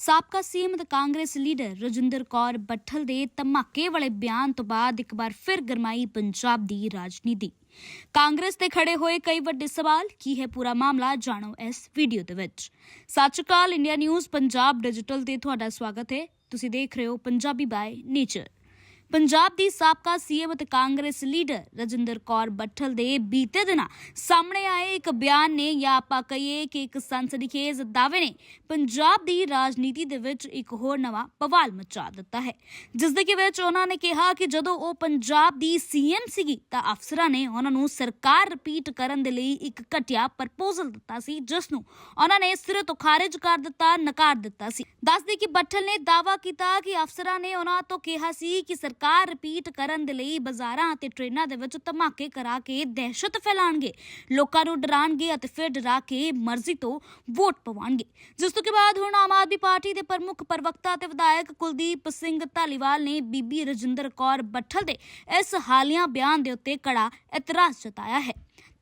ਸਾਬਕਾ ਸੀਐਮ ਤੇ ਕਾਂਗਰਸ ਲੀਡਰ ਰਜਿੰਦਰ ਕੌਰ ਬੱਠਲ ਦੇ ਧਮਾਕੇ ਵਾਲੇ ਬਿਆਨ ਤੋਂ ਬਾਅਦ ਇੱਕ ਵਾਰ ਫਿਰ ਗਰਮਾਈ ਪੰਜਾਬ ਦੀ ਰਾਜਨੀਤੀ। ਕਾਂਗਰਸ ਤੇ ਖੜੇ ਹੋਏ ਕਈ ਵੱਡੇ ਸਵਾਲ, ਕੀ ਹੈ ਪੂਰਾ ਮਾਮਲਾ, ਜਾਣੋ ਇਸ ਵੀਡੀਓ ਦੇ ਵਿੱਚ। ਸਤਿ ਸ਼੍ਰੀ ਅਕਾਲ, ਇੰਡੀਆ ਨਿਊਜ਼, ਪੰਜਾਬ ਡਿਜੀਟਲ ਤੇ ਤੁਹਾਡਾ ਸਵਾਗਤ ਹੈ। ਤੁਸੀਂ ਦੇਖ ਰਹੇ ਹੋ ਪੰਜਾਬੀ ਬਾਈ ਨੇਚਰ। ਪੰਜਾਬ ਦੀ ਸਾਬਕਾ ਸੀਐਮ ਅਤੇ ਕਾਂਗਰਸ ਲੀਡਰ ਰਜਿੰਦਰ ਕੌਰ ਬੱਠਲ ਦੇ ਬੀਤੇ ਦਿਨਾਂ ਸਾਹਮਣੇ ਆਏ ਇੱਕ ਬਿਆਨ ਨੇ, ਜਾਂ ਆਪਾਂ ਕਹੀਏ ਕਿ ਇੱਕ ਸਨਸਨੀਖੇਜ਼ ਦਾਅਵੇ ਨੇ, ਪੰਜਾਬ ਦੀ ਰਾਜਨੀਤੀ ਦੇ ਵਿੱਚ ਇੱਕ ਹੋਰ ਨਵਾਂ ਪਵਾਲ ਮਚਾ ਦਿੱਤਾ ਹੈ। ਜਿਸ ਦੇ ਵਿੱਚ ਉਹਨਾਂ ਨੇ ਕਿਹਾ ਕਿ ਜਦੋਂ ਉਹ ਪੰਜਾਬ ਦੀ ਸੀਐਮ ਸੀਗੀ ਤਾਂ ਅਫਸਰਾਂ ਨੇ ਉਹਨਾਂ ਨੂੰ ਸਰਕਾਰ ਰਿਪੀਟ ਕਰਨ ਦੇ ਲਈ ਇੱਕ ਘਟਿਆ ਪ੍ਰਪੋਜ਼ਲ ਦਿੱਤਾ ਸੀ ਜਿਸ ਨੂੰ ਉਹਨਾਂ ਨੇ ਸਿਰੇ ਤੋਂ ਖਾਰਜ ਕਰ ਦਿੱਤਾ, ਨਕਾਰ ਦਿੱਤਾ ਸੀ। ਦੱਸਦੇ ਕਿ ਬੱਠਲ ਨੇ ਦਾਅਵਾ ਕੀਤਾ ਕਿ ਅਫਸਰਾਂ ਨੇ ਉਹਨਾਂ ਤੋਂ ਕਿਹਾ ਸੀ ਕਿ ਸਰਕਾਰ ਰਿਪੀਟ ਕਰਨ ਦੇ ਲਈ ਬਾਜ਼ਾਰਾਂ ਅਤੇ ਟ੍ਰੇਨਾਂ ਦੇ ਵਿੱਚ ਧਮਾਕੇ ਕਰਾ ਕੇ ਦਹਿਸ਼ਤ ਫੈਲਾਣਗੇ। ਲੋਕਾਂ ਨੂੰ ਡਰਾਣਗੇ ਅਤੇ ਫਿਰ ਡਰਾ ਕੇ ਮਰਜ਼ੀ ਤੋਂ ਵੋਟ ਪਵਾਉਣਗੇ ਜਿਸ ਤੋਂ ਬਾਅਦ ਹੁਣ ਆਮ ਆਦਮੀ ਪਾਰਟੀ ਦੇ ਪ੍ਰਮੁੱਖ ਪ੍ਰਵਕਤਾ ਅਤੇ ਵਿਧਾਇਕ ਕੁਲਦੀਪ ਸਿੰਘ ਧਾਲੀਵਾਲ ਨੇ ਬੀਬੀ ਰਜਿੰਦਰ ਕੌਰ ਬੱਠਲ ਦੇ ਇਸ ਹਾਲੀਆ ਬਿਆਨ ਦੇ ਉੱਤੇ ਕੜਾ ਇਤਰਾਜ਼ ਜਤਾਇਆ ਹੈ।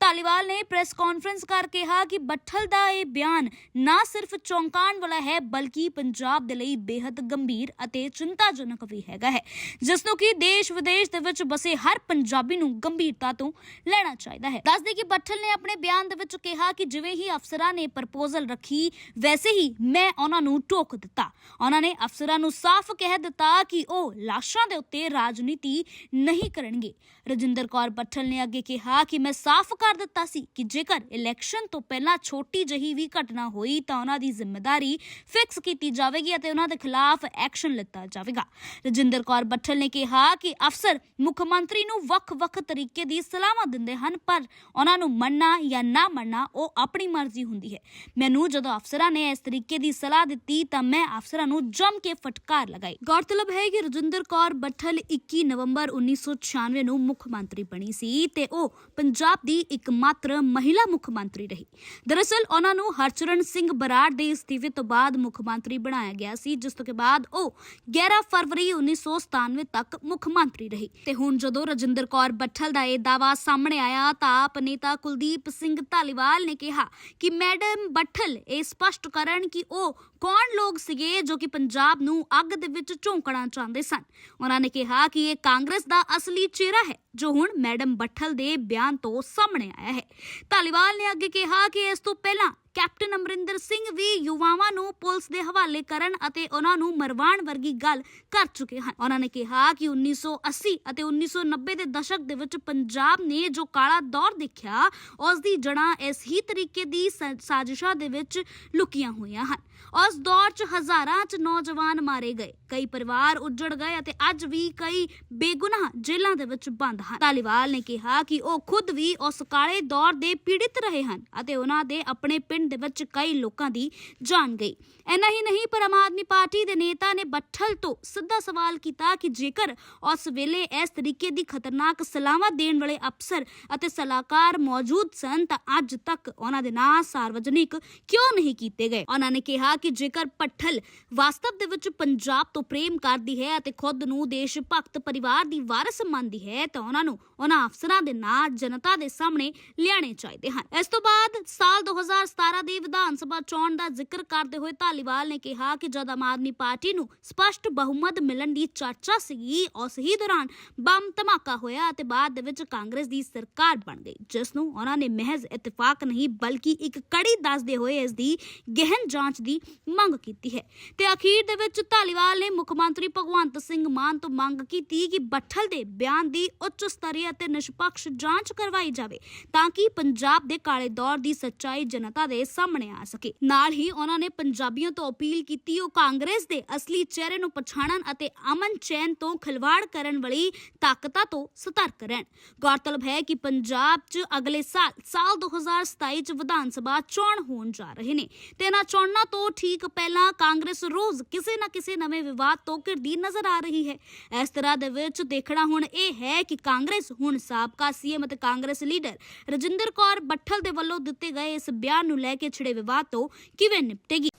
ਧਾਲੀਵਾਲ ਨੇ ਪ੍ਰੈਸ ਕਾਨਫਰੰਸ ਕਰ ਕਿਹਾ ਕਿ ਬੱਠਲ ਦਾ ਇਹ ਬਿਆਨ ਨਾ ਸਿਰਫ ਚੌਂਕਾਉਣ ਵਾਲਾ ਹੈ, ਬਲਕਿ ਪੰਜਾਬ ਦੇ ਲਈ ਬੇहद ਗੰਭੀਰ ਅਤੇ ਚਿੰਤਾਜਨਕ ਵੀ ਹੈਗਾ ਹੈ। ਜਿਸ ਨੂੰ ਕਿ ਦੇਸ਼ ਵਿਦੇਸ਼ ਦੇ ਵਿੱਚ ਬਸੇ ਹਰ ਪੰਜਾਬੀ ਨੂੰ ਗੰਭੀਰਤਾ ਤੋਂ ਲੈਣਾ ਚਾਹੀਦਾ ਹੈ। ਦੱਸਦੇ ਕਿ ਬੱਠਲ ਨੇ ਆਪਣੇ ਬਿਆਨ ਦੇ ਵਿੱਚ ਕਿਹਾ ਕਿ ਜਿਵੇਂ ਹੀ ਅਫਸਰਾਂ ਨੇ ਪ੍ਰਪੋਜ਼ਲ ਰੱਖੀ, ਵੈਸੇ ਹੀ ਮੈਂ ਉਹਨਾਂ ਨੂੰ ਟੋਕ ਦਿੱਤਾ। ਉਹਨਾਂ ਨੇ ਅਫਸਰਾਂ ਨੂੰ ਸਾਫ਼ ਕਹਿ ਦਿੱਤਾ ਕਿ ਉਹ ਲਾਸ਼ਾਂ ਦੇ ਉੱਤੇ ਰਾਜਨੀਤੀ ਨਹੀਂ ਕਰਨਗੇ। ਰਜਿੰਦਰ ਕੌਰ ਬੱਠਲ ਨੇ ਅੱਗੇ ਕਿਹਾ ਕਿ ਮੈਂ ਸਾਫ਼ ਕਰ ਕਰ ਦਿੱਤਾ ਸੀ ਕਿ ਜੇਕਰ ਇਲੈਕਸ਼ਨ ਤੋਂ ਪਹਿਲਾਂ ਛੋਟੀ ਜਹੀ ਵੀ ਘਟਨਾ ਹੋਈ ਤਾਂ ਉਹਨਾਂ ਦੀ ਜ਼ਿੰਮੇਵਾਰੀ ਫਿਕਸ ਕੀਤੀ ਜਾਵੇਗੀ ਅਤੇ ਉਹਨਾਂ ਦੇ ਖਿਲਾਫ ਐਕਸ਼ਨ ਲਿੱਤਾ ਜਾਵੇਗਾ। ਰਜਿੰਦਰ ਕੌਰ ਬੱਠਲ ਨੇ ਕਿਹਾ ਕਿ ਅਫਸਰ ਮੁੱਖ ਮੰਤਰੀ ਨੂੰ ਵੱਖ-ਵੱਖ ਤਰੀਕੇ ਦੀ ਸਲਾਹਾਂ ਦਿੰਦੇ ਹਨ, ਪਰ ਉਹਨਾਂ ਨੂੰ ਮੰਨਣਾ ਜਾਂ ਨਾ ਮੰਨਣਾ ਉਹ ਆਪਣੀ ਮਰਜ਼ੀ ਹੁੰਦੀ ਹੈ। ਮੈਨੂੰ ਜਦੋਂ ਅਫਸਰਾਂ ਨੇ ਇਸ ਤਰੀਕੇ ਦੀ ਸਲਾਹ ਦਿੱਤੀ ਤਾਂ ਮੈਂ ਅਫਸਰਾਂ ਨੂੰ ਜੰਮ ਕੇ ਫਟਕਾਰ ਲਗਾਈ। ਗੌਰਤਲਬ ਹੈ ਕਿ ਰਜਿੰਦਰ ਕੌਰ ਬੱਠਲ 21 ਨਵੰਬਰ 1996 ਨੂੰ ਮੁੱਖ ਮੰਤਰੀ ਬਣੀ ਸੀ ਤੇ ਉਹ ਪੰਜਾਬ ਦੀ ਇਕਮਾਤਰ ਮਹਿਲਾ ਮੁੱਖ ਮੰਤਰੀ ਰਹੀ। ਦਰਅਸਲ, ਉਹਨਾਂ ਨੂੰ ਹਰਚਰਨ ਸਿੰਘ ਬਰਾੜ ਦੇ ਅਸਤੀਫੇ ਤੋਂ ਬਾਅਦ ਮੁੱਖ ਮੰਤਰੀ ਬਣਾਇਆ ਗਿਆ ਸੀ, ਜਿਸ ਤੋਂ ਬਾਅਦ ਉਹ 11 ਫਰਵਰੀ 1997 ਤੱਕ ਮੁੱਖ ਮੰਤਰੀ ਰਹੀ। ਤੇ ਹੁਣ ਜਦੋਂ ਰਜਿੰਦਰ ਕੌਰ ਬੱਠਲ ਦਾ ਇਹ ਦਾਵਾ ਸਾਹਮਣੇ ਆਇਆ, ਤਾਂ ਆਪ ਨੇਤਾ ਕੁਲਦੀਪ ਸਿੰਘ ਧਾਲੀਵਾਲ ਨੇ ਕਿਹਾ ਕਿ ਮੈਡਮ ਬੱਠਲ, ਇਹ ਸਪਸ਼ਟ ਕਰਨ ਕਿ ਉਹ ਕੌਣ ਲੋਕ ਸੀਗੇ ਜੋ ਕਿ ਪੰਜਾਬ ਨੂੰ ਅੱਗ ਦੇ ਵਿੱਚ ਝੋਂਕਣਾ ਚਾਹੁੰਦੇ ਸਨ? ਉਹਨਾਂ ਨੇ ਕਿਹਾ ਕਿ ਇਹ ਕਾਂਗਰਸ ਦਾ ਅਸਲੀ ਚਿਹਰਾ ਹੈ, ਜੋ ਹੁਣ ਮੈਡਮ ਬੱਠਲ ਦੇ ਬਿਆਨ ਤੋਂ ਸਾਹਮਣੇ ਆਇਆ ਹੈ। ਧਾਲੀਵਾਲ ਨੇ ਅੱਗੇ ਕਿਹਾ ਕਿ ਇਸ ਤੋਂ ਪਹਿਲਾਂ ਕੈਪਟਨ ਅਮਰਿੰਦਰ ਸਿੰਘ ਵੀ ਯੁਵਾਵਾਂ ਨੂੰ ਪੁਲਿਸ ਦੇ ਹਵਾਲੇ ਕਰਨ ਅਤੇ ਉਹਨਾਂ ਨੂੰ ਮਰਵਾਉਣ ਵਰਗੀ ਗੱਲ ਕਰ ਚੁੱਕੇ ਹਨ। ਉਹਨਾਂ ਨੇ ਕਿਹਾ ਕਿ 1980 ਅਤੇ 1990 ਦੇ ਦਸ਼ਕ ਦੇ ਵਿੱਚ ਪੰਜਾਬ ਨੇ ਜੋ ਕਾਲਾ ਦੌਰ ਦੇਖਿਆ ਉਸ ਦੀ ਜੜ੍ਹਾਂ ਇਸ ਹੀ ਤਰੀਕੇ ਦੀ ਸਾਜ਼ਿਸ਼ਾਂ ਦੇ ਵਿੱਚ ਲੁਕੀਆਂ ਹੋਈਆਂ ਹਨ। ਉਸ ਦੌਰ 'ਚ ਹਜ਼ਾਰਾਂ 'ਚ ਨੌਜਵਾਨ ਮਾਰੇ ਗਏ। ਕਈ ਪਰਿਵਾਰ ਉੱਜੜ ਗਏ ਅਤੇ ਅੱਜ ਵੀ ਕਈ ਬੇਗੁਨਾਹ ਜੇਲ੍ਹਾਂ ਦੇ ਵਿੱਚ ਬੰਦ ਹਨ। ਧਾਲੀਵਾਲ ਨੇ ਕਿਹਾ ਕਿ ਉਹ ਖੁਦ ਵੀ ਉਸ ਕਾਲੇ ਦੌਰ ਦੇ ਪੀੜਿਤ ਰਹੇ ਹਨ ਅਤੇ ਉਹਨਾਂ ਦੇ ਆਪਣੇ ਪਿੰਡ ਦੇ ਵਿੱਚ ਕਈ ਲੋਕਾਂ ਦੀ ਜਾਨ ਗਈ। ਇੰਨਾ ਹੀ ਨਹੀਂ, ਪਰ ਆਮ ਆਦਮੀ ਪਾਰਟੀ ਦੇ ਨੇਤਾ ਨੇ ਬੱਠਲ ਤੋਂ ਸਿੱਧਾ ਸਵਾਲ ਕੀਤਾ ਕਿ ਜੇਕਰ ਉਸ ਵੇਲੇ ਇਸ ਤਰੀਕੇ ਦੀ ਖਤਰਨਾਕ ਸਲਾਹਾਂ ਦੇਣ ਵਾਲੇ ਅਫਸਰ ਅਤੇ ਸਲਾਹਕਾਰ ਮੌਜੂਦ ਸਨ, ਤਾਂ ਅੱਜ ਤੱਕ ਉਹਨਾਂ ਦੇ ਨਾਂ ਸਾਰਵਜਨਿਕ ਕਿਉਂ ਨਹੀਂ ਕੀਤੇ ਗਏ? ਉਹਨਾਂ ਨੇ ਕਿਹਾ ਕਿ ਜੇਕਰ ਪੱਠਲ ਵਾਸਤਵ ਦੇ ਵਿੱਚ ਪੰਜਾਬ ਤੋਂ ਪ੍ਰੇਮ ਕਰਦੀ ਹੈ ਅਤੇ ਖੁਦ ਨੂੰ ਦੇਸ਼ ਭਗਤ ਪਰਿਵਾਰ ਦੀ ਵਾਰਸ ਮੰਨਦੀ ਹੈ, ਤਾਂ ਉਹਨਾਂ ਨੂੰ ਉਹਨਾਂ ਅਫਸਰਾਂ ਦੇ ਨਾਂ ਜਨਤਾ ਦੇ ਸਾਹਮਣੇ ਲਿਆਣੇ ਚਾਹੀਦੇ ਹਨ। ਇਸ ਤੋਂ ਬਾਅਦ ਸਾਲ 2017 ਦੀ ਵਿਧਾਨ ਸਭਾ ਚੋਣ ਦਾ ਜ਼ਿਕਰ ਕਰਦੇ ਹੋਏ ਧਾਲੀਵਾਲ ਨੇ ਕਿਹਾ ਕਿ ਜਦ ਆਮ ਆਦਮੀ ਪਾਰਟੀ ਨੂੰ ਸਪਸ਼ਟ ਬਹੁਮਤ ਮਿਲਣ ਦੀ ਚਰਚਾ ਸੀਗੀ, ਉਸ ਹੀ ਦੌਰਾਨ ਬੰਮ ਧਮਾਕਾ ਹੋਇਆ ਅਤੇ ਬਾਅਦ ਦੇ ਵਿੱਚ ਕਾਂਗਰਸ ਦੀ ਸਰਕਾਰ ਬਣ ਗਈ, ਜਿਸ ਨੂੰ ਉਹਨਾਂ ਨੇ ਮਹਿਜ਼ ਇਤਫਾਕ ਨਹੀਂ ਬਲਕਿ ਇੱਕ ਕੜੀ ਦੱਸਦੇ ਹੋਏ ਇਸ ਦੀ ਗਹਿਨ ਜਾਂਚ ਦੀ ਮੰਗ ਕੀਤੀ ਹੈ। ਤੇ ਅਖੀਰ ਦੇ ਵਿੱਚ ਧਾਲੀਵਾਲ ਨੇ ਮੁੱਖ ਮੰਤਰੀ ਭਗਵੰਤ ਸਿੰਘ ਮਾਨ ਤੋਂ ਮੰਗ ਕੀਤੀ ਕਿ ਬੱਠਲ ਦੇ ਬਿਆਨ ਦੀ ਉੱਚ ਸਤਰੀ ਅਤੇ ਨਿਸ਼ਪਕਸ਼ ਜਾਂਚ ਕਰਵਾਈ ਜਾਵੇ ਤਾਂ ਕਿ ਪੰਜਾਬ ਦੇ ਕਾਲੇ ਦੌਰ ਦੀ ਸੱਚਾਈ ਜਨਤਾ ਦੇ ਸਾਹਮਣੇ ਆ ਸਕੇ। ਨਾਲ ਹੀ ਉਹਨਾਂ ਨੇ ਪੰਜਾਬੀਆਂ ਤੋਂ ਅਪੀਲ ਕੀਤੀ, ਉਹ ਕਾਂਗਰਸ ਦੇ ਅਸਲੀ ਚਿਹਰੇ ਨੂੰ ਪਛਾਣਨ ਅਤੇ ਅਮਨ ਚੈਨ ਤੋਂ ਖਿਲਵਾੜ ਕਰਨ ਵਾਲੀ ਤਾਕਤਾਂ ਤੋਂ ਸਤਰਕ ਰਹਿਣ। ਗੌਰਤਲਬ ਹੈ ਕਿ ਪੰਜਾਬ 'ਚ ਅਗਲੇ ਸਾਲ ਸਾਲ 2027 'ਚ ਵਿਧਾਨ ਸਭਾ ਚੋਣ ਹੋਣ ਜਾ ਰਹੇ ਨੇ ਤੇ ਇਹਨਾਂ ਚੋਣਾਂ ਤੋਂ ਠੀਕ ਪਹਿਲਾਂ ਕਾਂਗਰਸ ਰੋਜ਼ ਕਿਸੇ ਨਾ ਕਿਸੇ ਨਵੇਂ ਵਿਵਾਦ ਤੋਂ ਘਿਰਦੀ ਨਜ਼ਰ ਆ ਰਹੀ ਹੈ। ਇਸ ਤਰ੍ਹਾਂ ਦੇ ਵਿੱਚ ਦੇਖਣਾ ਹੁਣ ਇਹ ਹੈ ਕਿ ਕਾਂਗਰਸ ਹੁਣ ਸਾਬਕਾ ਸੀਐਮ ਅਤੇ ਕਾਂਗਰਸ ਲੀਡਰ ਰਜਿੰਦਰ ਕੌਰ ਬੱਠਲ ਦੇ ਵੱਲੋਂ ਦਿੱਤੇ ਗਏ ਇਸ ਬਿਆਨ ਨੂੰ ਲੈ ਕੇ ਛਿੜੇ ਵਿਵਾਦ ਤੋਂ ਕਿਵੇਂ ਨਿਪਟੇਗੀ?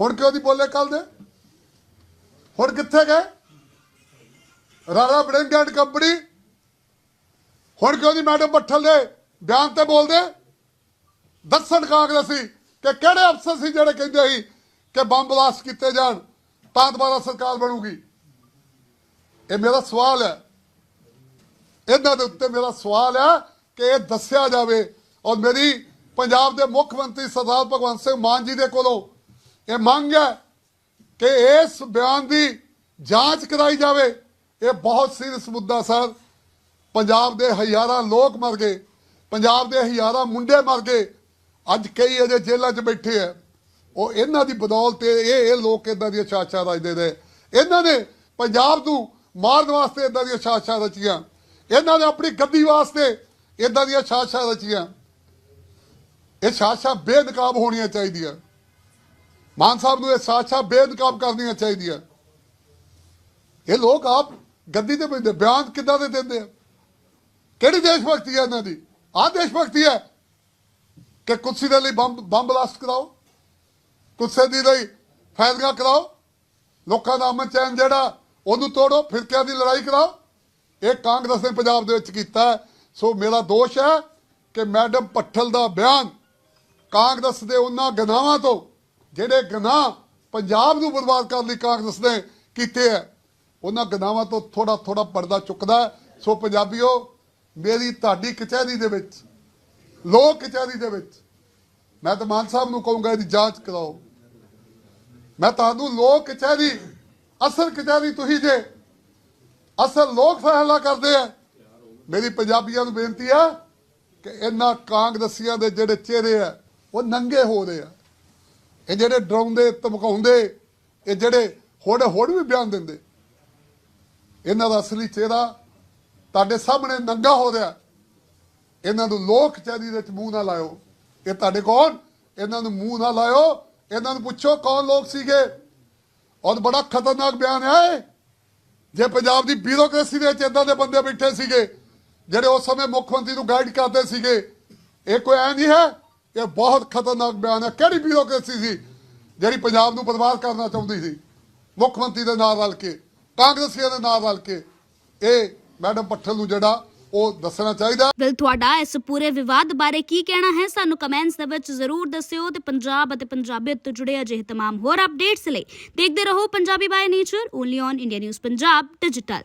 ਹੁਣ ਕਿਉਂ ਦੀ ਬੋਲੇ ਕੱਲ ਦੇ? ਹੁਣ ਕਿੱਥੇ ਗਏ? ਰਾਣਾ ਬ੍ਰਿੰਗ ਐਂਡ ਕੰਪਨੀ? ਹੁਣ ਕਿਉਂ ਦੀ ਮੈਡਮ ਬੱਠਲ ਦੇ ਬਿਆਨ ਤੇ ਬੋਲਦੇ? ਦੱਸਣ ਕਾਂਗਰਸੀ ਕਿ ਕਿਹੜੇ ਅਫਸਰ ਸੀ ਜਿਹੜੇ ਕਹਿੰਦੇ ਸੀ ਕਿ ਬੰਬ ਬਲਾਸਟ ਕੀਤੇ ਜਾਣ, ਤਾਂ ਦੁਬਾਰਾ ਸਰਕਾਰ ਬਣੂਗੀ? ਇਹ ਮੇਰਾ ਸਵਾਲ ਹੈ। ਇਹਨਾਂ ਦੇ ਉੱਤੇ ਮੇਰਾ ਸਵਾਲ ਹੈ ਕਿ ਇਹ ਦੱਸਿਆ ਜਾਵੇ ਔਰ ਮੇਰੀ ਪੰਜਾਬ ਦੇ ਮੁੱਖ ਮੰਤਰੀ ਸਰਦਾਰ ਭਗਵੰਤ ਸਿੰਘ ਮਾਨ ਜੀ ਦੇ ਕੋਲੋਂ ਇਹ ਮੰਗ ਹੈ ਕਿ ਇਸ ਬਿਆਨ ਦੀ ਜਾਂਚ ਕਰਾਈ ਜਾਵੇ। ਇਹ ਬਹੁਤ ਸੀਰੀਅਸ ਮੁੱਦਾ ਸਰ। ਪੰਜਾਬ ਦੇ ਹਜ਼ਾਰਾਂ ਲੋਕ ਮਰ ਗਏ। ਪੰਜਾਬ ਦੇ ਹਜ਼ਾਰਾਂ ਮੁੰਡੇ ਮਰ ਗਏ। ਅੱਜ ਕਈ ਅਜੇ ਜੇਲ੍ਹਾਂ 'ਚ ਬੈਠੇ ਆ। ਉਹ ਇਹਨਾਂ ਦੀ ਬਦੌਲਤ ਇਹ ਇਹ ਲੋਕ ਇਦਾਂ ਦੀਆਂ ਛਾਛਾਂ ਰਚਦੇ ਨੇ। ਇਹਨਾਂ ਨੇ ਪੰਜਾਬ ਨੂੰ ਮਾਰਨ ਵਾਸਤੇ ਇਦਾਂ ਦੀਆਂ ਛਾਛਾਂ ਰਚੀਆਂ। ਇਹਨਾਂ ਨੇ ਆਪਣੀ ਗੱਦੀ ਵਾਸਤੇ ਇਦਾਂ ਦੀਆਂ ਛਾਛਾਂ ਰਚੀਆਂ। ਇਹ ਛਾਛਾਂ ਬੇਨਕਾਬ ਹੋਣੀਆਂ ਚਾਹੀਦੀਆਂ। ਮਾਨ ਸਾਹਿਬ ਨੂੰ ਇਹ ਛਾਛਾਂ ਬੇਨਕਾਬ ਕਰਨੀਆਂ ਚਾਹੀਦੀਆਂ। ਇਹ ਲੋਕ ਆਪ ਗੱਦੀ ਤੇ ਬੈਠੇ ਬਿਆਨ ਕਿੱਦਾਂ ਦੇ ਦਿੰਦੇ ਆ? ਕਿਹੜੀ ਦੇਸ਼ ਭਗਤੀ ਹੈ ਇਹਨਾਂ ਦੀ? ਆਹ ਦੇਸ਼ ਭਗਤੀ ਹੈ ਕਿ ਕੁਰਸੀ ਦੇ ਲਈ ਬੰਬ ਬੰਬ ਬਲਾਸਟ ਕਰਾਓ। ਕੁਰਸੀ ਦੇ ਲਈ ਫੈਸਲਾ ਕਰਾਓ। ਲੋਕਾਂ ਦਾ ਅਮਨ ਚੈਨ ਜਿਹੜਾ, ਉਹਨੂੰ ਤੋੜੋ, ਫਿਰਕਿਆਂ ਦੀ ਲੜਾਈ ਕਰਾਓ। ਇਹ ਕਾਂਗਰਸ ਨੇ ਪੰਜਾਬ ਦੇ ਵਿੱਚ ਕੀਤਾ। ਹੈ। ਸੋ ਮੇਰਾ ਦੋਸ਼ ਹੈ ਕਿ ਮੈਡਮ ਪੱਠਲ ਦਾ ਬਿਆਨ ਕਾਂਗਰਸ ਦੇ ਉਹਨਾਂ ਗਨਾਵਾਂ ਤੋਂ, ਜਿਹੜੇ ਗਨਾਹ ਪੰਜਾਬ ਨੂੰ ਬਰਬਾਦ ਕਰਨ ਲਈ ਕਾਂਗਰਸ ਨੇ ਕੀਤੇ ਹੈ, ਉਹਨਾਂ ਗਨਾਵਾਂ ਤੋਂ ਥੋੜਾ ਥੋੜਾ ਪਰਦਾ ਚੁੱਕਦਾ ਹੈ। ਸੋ ਪੰਜਾਬੀਓ, ਮੇਰੀ ਤੁਹਾਡੀ ਕਚਹਿਰੀ ਦੇ ਵਿੱਚ, ਲੋਕ ਕਚਹਿਰੀ ਦੇ ਵਿੱਚ, ਮੈਂ ਤਾਂ ਮਾਨ ਸਾਹਿਬ ਨੂੰ ਕਹੂੰਗਾ ਇਹਦੀ ਜਾਂਚ ਕਰਾਓ ਮੈਂ ਤੁਹਾਨੂੰ ਲੋਕ ਕਚਹਿਰੀ, ਅਸਲ ਕਚਹਿਰੀ ਤੁਸੀਂ ਜੇ ਅਸਲ ਲੋਕ ਫੈਸਲਾ ਕਰਦੇ ਆ, ਮੇਰੀ ਪੰਜਾਬੀਆਂ ਨੂੰ ਬੇਨਤੀ ਆ ਕਿ ਇਹਨਾਂ ਕਾਂਗਰਸੀਆਂ ਦੇ ਜਿਹੜੇ ਚਿਹਰੇ ਆ ਉਹ ਨੰਗੇ ਹੋ ਰਹੇ ਆ। ਇਹ ਜਿਹੜੇ ਡਰਾਉਂਦੇ ਧਮਕਾਉਂਦੇ, ਇਹ ਜਿਹੜੇ ਹੋੜ ਹੋੜ ਵੀ ਬਿਆਨ ਦਿੰਦੇ। ਇਹਨਾਂ ਦਾ ਅਸਲੀ ਚਿਹਰਾ ਤੁਹਾਡੇ ਸਾਹਮਣੇ ਨੰਗਾ ਹੋ ਰਿਹਾ ਇਹਨਾਂ ਨੂੰ ਲੋਕ ਕਚਹਿਰੀ ਦੇ ਵਿੱਚ ਮੂੰਹ ਨਾ ਲਾਇਓ। ਇਹ ਤੁਹਾਡੇ ਕੌਣ? ਇਹਨਾਂ ਨੂੰ ਮੂੰਹ ਨਾ ਲਾਇਓ। ਇਹਨਾਂ ਨੂੰ ਪੁੱਛੋ ਕੌਣ ਲੋਕ ਸੀਗੇ? ਔਰ ਬੜਾ ਖਤਰਨਾਕ ਬਿਆਨ ਹੈ ਇਹ। ਜੇ ਪੰਜਾਬ ਦੀ ਬਿਊਰੋਕ੍ਰੇਸੀ ਦੇ ਵਿੱਚ ਇਦਾਂ ਦੇ ਬੰਦੇ ਬੈਠੇ ਸੀਗੇ, ਜਿਹੜੇ ਉਸ ਸਮੇਂ ਮੁੱਖ ਮੰਤਰੀ ਨੂੰ ਗਾਈਡ ਕਰਦੇ ਸੀਗੇ, ਇਹ ਕੋਈ ਐ ਨਹੀਂ ਹੈ? ਇਹ ਬਹੁਤ ਖਤਰਨਾਕ ਬਿਆਨ ਹੈ ਕਿਹੜੀ ਬਿਊਰੋਕ੍ਰੇਸੀ ਸੀ ਜਿਹੜੀ ਪੰਜਾਬ ਨੂੰ ਬਰਬਾਦ ਕਰਨਾ ਚਾਹੁੰਦੀ ਸੀ ਮੁੱਖ ਮੰਤਰੀ ਦੇ ਨਾਲ ਰਲ ਕੇ ਕਾਂਗਰਸੀਆਂ ਦੇ ਨਾਲ ਰਲ ਕੇ ਇਹ ਮੈਡਮ ਪੱਠਲ ਨੂੰ ਜਿਹੜਾ ਉਹ ਦੱਸਣਾ ਚਾਹੀਦਾ ਵੈਲ ਤੁਹਾਡਾ ਇਸ ਪੂਰੇ ਵਿਵਾਦ ਬਾਰੇ ਕੀ ਕਹਿਣਾ ਹੈ ਸਾਨੂੰ ਕਮੈਂਟਸ ਦੇ ਵਿੱਚ ਜ਼ਰੂਰ ਦੱਸਿਓ ਤੇ ਪੰਜਾਬ ਅਤੇ ਪੰਜਾਬੀਅਤ ਤੋਂ ਜੁੜੇ ਅਜਿਹੇ तमाम ਹੋਰ ਅਪਡੇਟਸ ਲਈ ਦੇਖਦੇ ਰਹੋ Punjabi by nature only on India news Punjab digital